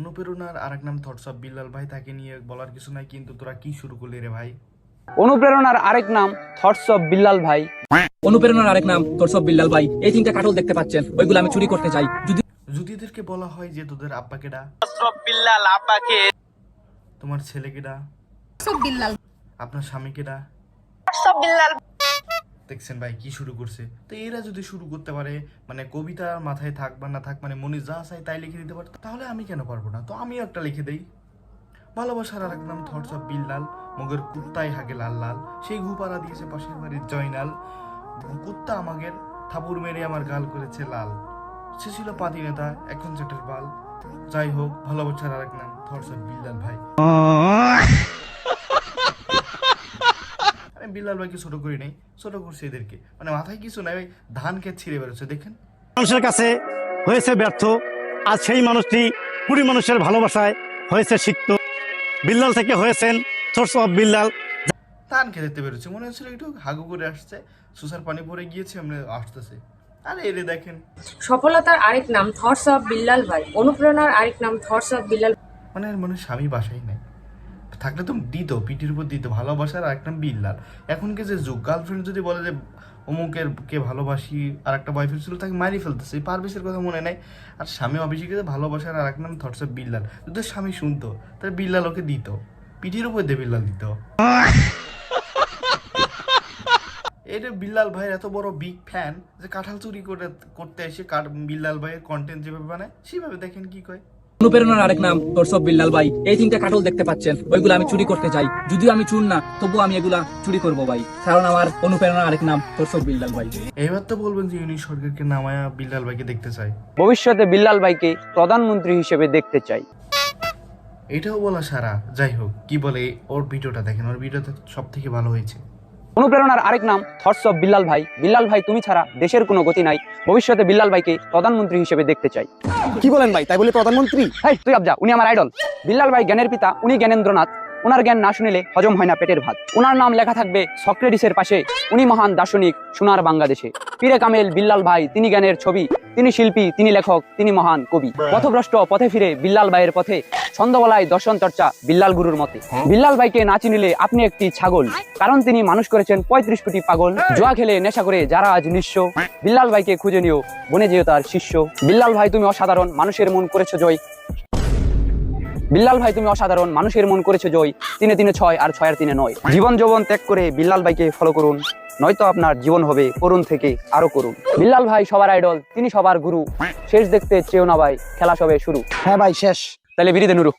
অনুপ্রেরণার আরেক নাম থটস অফ বিল্লাল ভাই তাকে নিয়ে বলার কিছু নাই কিন্তু তোরা কি শুরু করলি রে ভাই? অনুপ্রেরণার আরেক নাম থটস অফ বিল্লাল ভাই। অনুপ্রেরণার আরেক নাম তোর সব বিল্লাল ভাই। এই তিনটা কাটল দেখতে পাচ্ছেন ওইগুলো আমি চুরি করতে চাই। যদি যদি এদেরকে বলা হয় যে তোদের আব্বা কেডা? তোমার ছেলে কেডা? আপনার স্বামী কেডা? দেখছেন ভাই কি শুরু করছে? তো এরা যদি শুরু করতে পারে মানে কবিতা মাথায় থাক বা না থাক মানে মনে যা চাই তাই লিখে দিতে পারতো, তাহলে আমি কেন পারব না? তো আমিও একটা লিখে দেই। ভালোবাসার আর এক নাম থটস অফ বিল্লাল মগের কুত্তাই হাগে লাল লাল, সেই ঘুপারা দিয়েছে পাশের বাড়ির জয়নাল। কুত্তা আমাদের থাপুর মেরে আমার গাল করেছে লাল। সে ছিল পাতি নেতা, এখন চেটের বাল। যাই হোক, ভালোবাসার আর এক নাম থটস অফ বিল্লাল ভাই। আমি বিল্লাল ভাইকে ছোট করি নাই ছোট করছি এদেরকে। মানে মাথায় কিছু নাই ভাই ধান খেত ছিঁড়ে বেরোচ্ছে দেখেন। মানুষের কাছে হয়েছে ব্যর্থ আর সেই মানুষটি কুড়ি মানুষের ভালোবাসায় হয়েছে সিক্ত। বিল্লাল থেকে হয়েছেন সোর্স অফ বিল্লাল। ধান খেতে বেরোচ্ছে মনে হচ্ছিল একটু হাগু করে আসছে সুসার পানি পরে গিয়েছে আমরা আসতেছে। আরে এরে দেখেন। সফলতার আরেক নাম থটস অফ বিল্লাল ভাই অনুপ্রেরণার আরেক নাম থটস অফ বিল্লাল। মানে মনে স্বামী বাসাই নাই। থাকলে তো দিত পিঠির উপর দিত ভালোবাসার আর একটা বিল্লাল এখনকে যে যুগ গার্লফ্রেন্ড যদি বলে যে অমুকের কে ভালোবাসি আর একটা বয়ফ্রেন্ড ছিল তাকে মারি ফেলতেছে এই পারভেসের কথা মনে নাই। আর স্বামী অভিষেকে ভালোবাসার আর এক নাম থটস অফ বিল্লাল যদি স্বামী শুনতো তাহলে বিল্লাল ওকে দিত। পিঠির উপর দিয়ে বিল্লাল দিত। এটা বিল্লাল ভাইয়ের এত বড় বিগ ফ্যান যে কাঁঠাল চুরি করে করতে এসে কাঠ বিল্লাল ভাইয়ের কন্টেন্ট যেভাবে বানায় সেভাবে দেখেন কি কয়? অনুপ্রেরণার আরেক নাম তোর সব বিল্লাল ভাই। এই তিনটা কাটল দেখতে পাচ্ছেন ওইগুলো আমি চুরি করতে চাই। যদিও আমি চুর না তবুও আমি এগুলা চুরি করব ভাই। কারণ আমার অনুপ্রেরণার আরেক নাম তোর সব বিল্লাল ভাই। এবার তো বলবেন যে ইউনি সরকারকে নামায়া বিল্লাল ভাইকে দেখতে চাই। ভবিষ্যতে বিল্লাল ভাইকে প্রধানমন্ত্রী হিসেবে দেখতে চাই। এটাও বলা সারা। যাই হোক কি বলে ওর ভিডিওটা দেখেন। ওর ভিডিওটা সব থেকে ভালো হয়েছে। অনুপ্রেরণার আরেক নাম থটস অফ বিল্লাল ভাই। বিল্লাল ভাই তুমি ছাড়া দেশের কোনো গতি নাই। ভবিষ্যতে বিল্লাল ভাইকে প্রধানমন্ত্রী হিসেবে দেখতে চাই। কি বলেন ভাই? তাই বলে প্রধানমন্ত্রী? হ্যাঁ তুই আবজা উনি আমার আইডল বিল্লাল ভাই জ্ঞানের পিতা উনি জ্ঞানেন্দ্রনাথ। ওনার জ্ঞান না শুনিলে হজম হয় না পেটের ভাত। ওনার নাম লেখা থাকবে সক্রেডিসের পাশে। উনি মহান দার্শনিক সোনার বাংলাদেশে। পীরে কামেল বিল্লাল ভাই তিনি জ্ঞানের ছবি তিনি শিল্পী তিনি লেখক তিনি মহান কবি। পথভ্রষ্ট পথে ফিরে বিল্লাল ভাইয়ের পথে ছন্দবলায় দর্শন চর্চা বিল্লাল গুরুর মতে। বিল্লাল ভাইকে না চিনিলে আপনি একটি ছাগল কারণ তিনি মানুষ করেছেন পঁয়ত্রিশ কোটি পাগল জোয়া খেলে নেশা করে যারা আজ নিঃস্ব। বিল্লাল ভাইকে খুঁজে নিও বনে যেও তার শিষ্য। বিল্লাল ভাই তুমি অসাধারণ মানুষের মন করেছ জয়। বিল্লাল ভাই তুমি অসাধারণ। মানুষের মন করেছ জয়। তিনে তিনে ছয় আর ছয় আর তিনে নয়। জীবন যৌবন ত্যাগ করে বিল্লাল ভাইকে ফলো করুন। নয়তো আপনার জীবন হবে করুন থেকে আরও করুন। বিল্লাল ভাই সবার আইডল তিনি সবার গুরু। শেষ দেখতে চেয়েও না ভাই খেলা সবে শুরু। হ্যাঁ ভাই শেষ। তাহলে বিরিদে নুরু।